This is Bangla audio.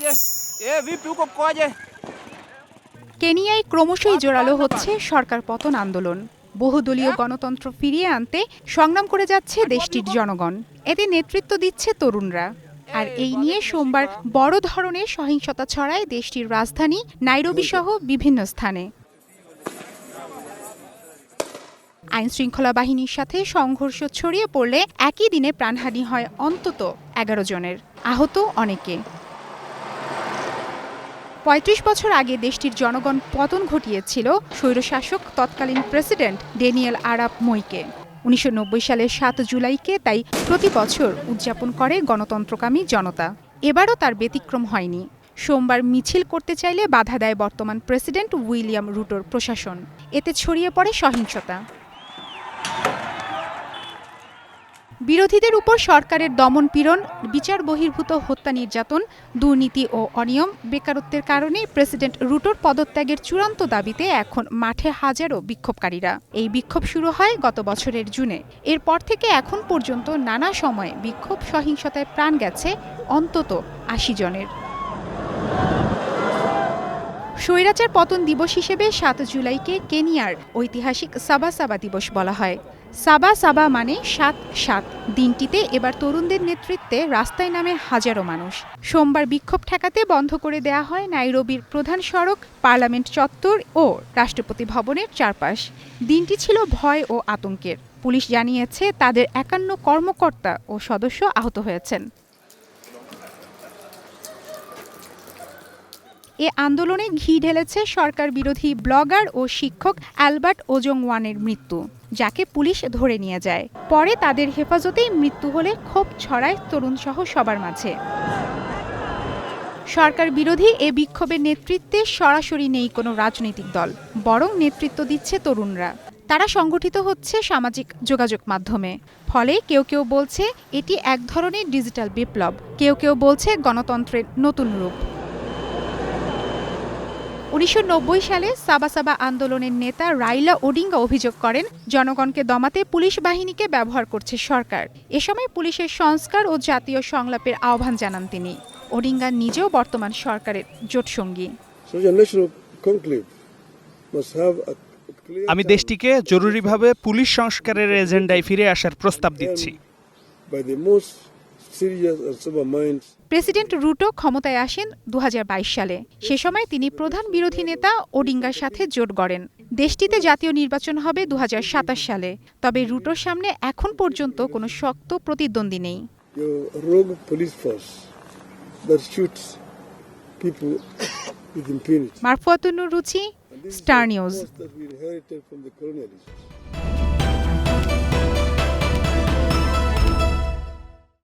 vipi? কেনিয়ায় ক্রমশই জোরালো হচ্ছে সরকার পতন আন্দোলন। বহুদলীয় গণতন্ত্র ফিরিয়ে আনতে সংগ্রাম করে যাচ্ছে দেশটির জনগণ। এতে নেতৃত্ব দিচ্ছে তরুণরা। আর এই নিয়ে সোমবার বড় ধরনের সহিংসতা ছড়ায় দেশটির রাজধানী নাইরোবি সহ বিভিন্ন স্থানে। আইন শৃঙ্খলা বাহিনীর সাথে সংঘর্ষ ছড়িয়ে পড়লে একই দিনে প্রাণহানি হয় অন্তত এগারো জনের। আহত অনেকে। পঁয়ত্রিশ বছর আগে দেশটির জনগণ পতন ঘটিয়েছিল স্বৈরশাসক তৎকালীন প্রেসিডেন্ট ডেনিয়েল আরাপ মইকে। উনিশশো নব্বই সালের সাত জুলাইকে তাই প্রতি বছর উদযাপন করে গণতন্ত্রকামী জনতা। এবারও তার ব্যতিক্রম হয়নি। সোমবার মিছিল করতে চাইলে বাধা দেয় বর্তমান প্রেসিডেন্ট উইলিয়াম রুটোর প্রশাসন। এতে ছড়িয়ে পড়ে সহিংসতা। বিরোধীদের উপর সরকারের দমন পীড়ন, বিচার বহির্ভূত হত্যা নির্যাতন, দুর্নীতি ও অনিয়ম বেকারত্বের কারণে প্রেসিডেন্ট রুটোর পদত্যাগের চূড়ান্ত দাবিতে এখন মাঠে হাজারো বিক্ষোভকারীরা। এই বিক্ষোভ শুরু হয় গত বছরের জুনে। এরপর থেকে এখন পর্যন্ত নানা সময়ে বিক্ষোভ সহিংসতায় প্রাণ গেছে অন্তত আশি জনের। স্বৈরাচার পতন দিবস হিসেবে সাত জুলাইকে কেনিয়ার ঐতিহাসিক সাবা সাবা দিবস বলা হয়। সাবা সাবা মানে সাত সাত। দিনটিতে এবার তরুণদের নেতৃত্বে রাস্তায় নামে হাজারো মানুষ। সোমবার বিক্ষোভ ঠেকাতে বন্ধ করে দেয়া হয় নাইরোবির প্রধান সড়ক, পার্লামেন্ট চত্বর ও রাষ্ট্রপতি ভবনের চারপাশ। দিনটি ছিল ভয় ও আতঙ্কের। পুলিশ জানিয়েছে, তাদের একান্ন কর্মকর্তা ও সদস্য আহত হয়েছেন। এ আন্দোলনে ঘি ঢেলেছে সরকার বিরোধী ব্লগার ও শিক্ষক অ্যালবার্ট ওজং ওয়ানের মৃত্যু, যাকে পুলিশ ধরে নিয়ে যায়। পরে তাদের হেফাজতেই মৃত্যু হলে ক্ষোভ ছড়ায় তরুণসহ সবার মাঝে। সরকার বিরোধী এ বিক্ষোভের নেতৃত্বে সরাসরি নেই কোনো রাজনৈতিক দল, বরং নেতৃত্ব দিচ্ছে তরুণরা। তারা সংগঠিত হচ্ছে সামাজিক যোগাযোগ মাধ্যমে। ফলে কেউ কেউ বলছে, এটি এক ধরনের ডিজিটাল বিপ্লব। কেউ কেউ বলছে, গণতন্ত্রের নতুন রূপ। উনিশশো নব্বই সালে সাবা সাবা আন্দোলনের নেতা রাইলা ওডিঙ্গা অভিযোগ করেন জনগণকে দমাতে পুলিশ বাহিনীকে ব্যবহার করছে সরকার। এ সময় পুলিশের সংস্কার ও জাতীয় সংলাপের আহ্বান জানান তিনি। ওডিঙ্গা নিজেও বর্তমান সরকারের জোটসঙ্গী। আমি দেশটিকে জরুরিভাবে পুলিশ সংস্কারের এজেন্ডায় ফিরে আসার প্রস্তাব দিচ্ছি। প্রেসিডেন্ট রুটো ক্ষমতায় আসেন দু হাজার বাইশ সালে। সে সময় তিনি প্রধান বিরোধী নেতা ওডিঙ্গার সাথে জোট গড়েন। দেশটিতে জাতীয় নির্বাচন হবে দু হাজার সাতাশ সালে। তবে রুটোর সামনে এখন পর্যন্ত কোনো শক্ত প্রতিদ্বন্দ্বী নেই. মারফুয়াতুন্নুর রুচি স্টার নিউজ।